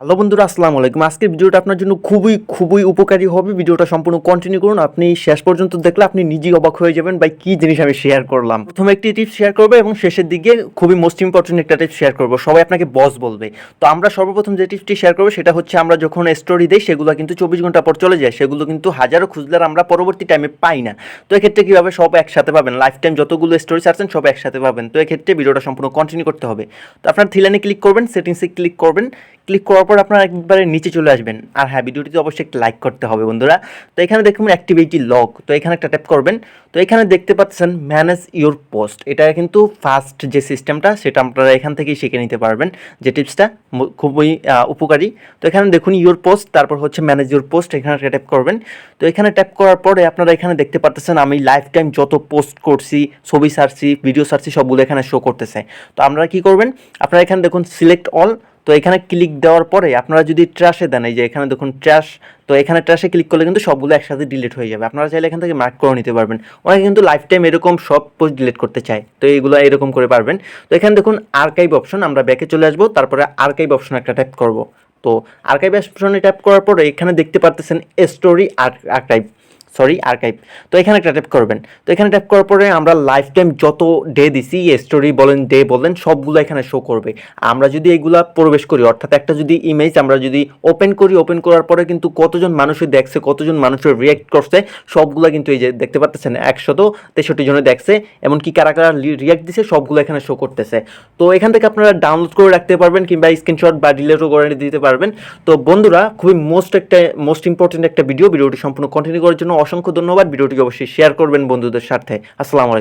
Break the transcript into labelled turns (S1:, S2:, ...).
S1: Hello বন্ধুরা, আসসালামু আলাইকুম। আজকের ভিডিওটা আপনার জন্য খুবই খুবই উপকারী হবে। ভিডিওটা সম্পূর্ণ কন্টিনিউ করুন। আপনি শেষ পর্যন্ত দেখলে আপনি নিজেই অবাক হয়ে যাবেন ভাই, কী জিনিস আমি শেয়ার করলাম। প্রথমে একটি টিপস শেয়ার করব এবং শেষের দিকে খুবই মোস্ট ইম্পর্টেন্ট একটা টিপস শেয়ার করব। সবাই আপনাকে বস বলবে। তো আমরা সর্বপ্রথম যে টিপসটি শেয়ার করব, সেটা হচ্ছে আমরা যখন স্টোরি দিই, সেগুলো কিন্তু চব্বিশ ঘণ্টা পর চলে যায়। সেগুলো কিন্তু হাজারো খুঁজলে আর আমরা পরবর্তী টাইমে পাই না। তো এক্ষেত্রে কীভাবে সব একসাথে পাবেন? লাইফ টাইম যতগুলো স্টোরি ছাড়ছেন, সব একসাথে পাবেন। তো এক্ষেত্রে ভিডিওটা সম্পূর্ণ কন্টিনিউ করতে হবে। তো আপনার থিলানে ক্লিক করবেন সেটিংসে ক্লিক করবেন। ক্লিক করার পর আপনারা একবারে নিচে চলে আসবেন। আর হ্যাঁ ভিডিওটিতে অবশ্যই একটা লাইক করতে হবে বন্ধুরা। তো এখানে দেখুন অ্যাক্টিভিটি লগ তো এখানে একটা ট্যাপ করবেন। তো এখানে দেখতে পাচ্ছেন ম্যানেজ ইউর পোস্ট এটা কিন্তু ফার্স্ট যে সিস্টেমটা সেটা আপনারা এখান থেকেই শিখে নিতে পারবেন যে টিপসটা খুবই উপকারী। তো এখানে দেখুন ইউর পোস্ট তারপর হচ্ছে ম্যানেজ ইউর পোস্ট এখানে একটা ট্যাপ করবেন। তো এখানে ট্যাপ করার পরে আপনারা এখানে দেখতে পাচ্ছেন আমি লাইফ টাইম যত পোস্ট করছি, ছবি সারছি ভিডিও সারছি, সবগুলো এখানে শো করতেছে। তো আপনারা কি করবেন? আপনারা এখানে দেখুন সিলেক্ট অল তো এখানে ক্লিক দেওয়ার পরে আপনারা যদি ট্র্যাশে দেন, এই যে এখানে দেখুন ট্র্যাশ তো এখানে ট্র্যাশে ক্লিক করলে কিন্তু সবগুলো একসাথে ডিলিট হয়ে যাবে। আপনারা চাইলে এখান থেকে মার্ক করে নিতে পারবেন। অনেকে কিন্তু লাইফ টাইম এরকম সব পোস্ট ডিলিট করতে চায়। তো এইগুলো এরকম করে পারবেন। তো এখানে দেখুন আর্কাইভ অপশন আমরা ব্যাকে চলে আসব, তারপরে আর্কাইভ অপশন একটা ট্যাপ করব। তো আর্কাইভ অপশনে ট্যাপ করার পরে এখানে দেখতে পারতেছেন স্টোরি আর্কাইভ সরি আর্কাইভ তো এখানে একটা ট্যাপ করবেন। তো এখানে ট্যাপ করার পরে আমরা লাইফ টাইম যত ডে দিছি স্টোরি বলেন ডে বলেন, সবগুলো এখানে শো করবে। আমরা যদি এগুলা প্রবেশ করি, অর্থাৎ একটা যদি ইমেজ আমরা যদি ওপেন করি ওপেন করার পরে কিন্তু কতজন মানুষই দেখছে, কতজন মানুষের রিয়াক্ট করছে, সবগুলো কিন্তু এই যে দেখতে পাচ্ছেন একশত তেষট্টি জনে দেখছে, এমনকি কারা কারা রিয়াক্ট দিছে, সবগুলো এখানে শো করতেছে। তো এখান থেকে আপনারা ডাউনলোড করে রাখতে পারবেন কিংবা স্ক্রিনশট বা ডিলেটও করে দিতে পারবেন। তো বন্ধুরা, খুবই মোস্ট একটা মোস্ট ইম্পর্টেন্ট একটা ভিডিও ভিডিওটি সম্পূর্ণ কন্টিনিউ করার জন্য অসংখ্য ধন্যবাদ। ভিডিওটি অবশ্যই শেয়ার করবেন বন্ধুদের স্বার্থে আসসালামু আলাইকুম।